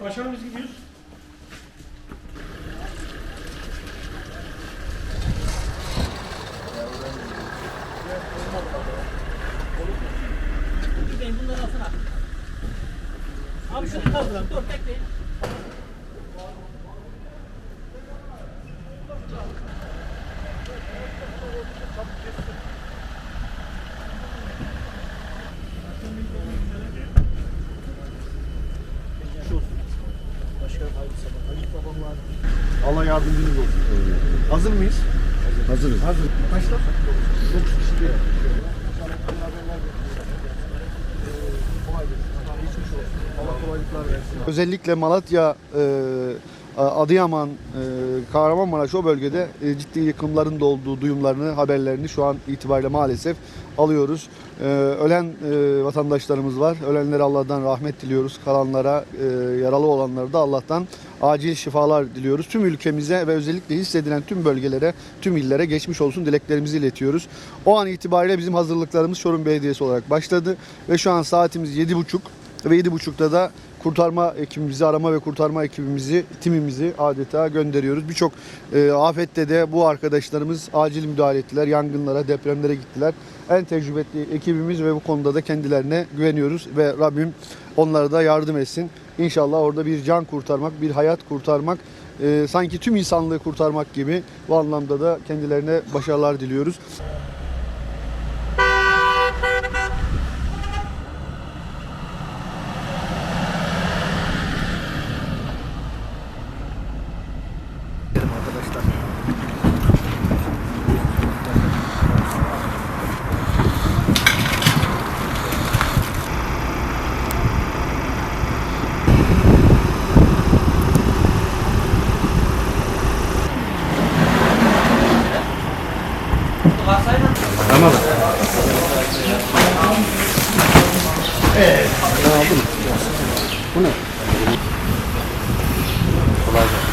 Başkanım biz gidiyoruz. Abi şunu kaldıralım. Dur bekleyin. Allah yardımcınız olsun. Hazır mıyız? Hazırız. Hazır. Kaçta? 9 kişi değil. Allah kolaylıklar versin. Özellikle Malatya, e, Adıyaman, e, Kahramanmaraş o bölgede e, ciddi yıkımların da olduğu duyumlarını, haberlerini şu an itibariyle maalesef alıyoruz. E, ölen vatandaşlarımız var. Ölenlere Allah'tan rahmet diliyoruz. Kalanlara, yaralı olanlara da Allah'tan acil şifalar diliyoruz. Tüm ülkemize ve özellikle hissedilen tüm bölgelere, tüm illere geçmiş olsun dileklerimizi iletiyoruz. O an itibariyle bizim hazırlıklarımız Çorum Belediyesi olarak başladı ve şu an saatimiz 7.30 ve 7.30'da da kurtarma ekibimizi, arama ve kurtarma ekibimizi, timimizi adeta gönderiyoruz. Birçok e, afette de bu arkadaşlarımız acil müdahale ettiler. Yangınlara, depremlere gittiler. En tecrübeli ekibimiz ve bu konuda da kendilerine güveniyoruz ve Rabbim onlara da yardım etsin. İnşallah orada bir can kurtarmak, bir hayat kurtarmak, e, sanki tüm insanlığı kurtarmak gibi bu anlamda da kendilerine başarılar diliyoruz. Kolay gelsin.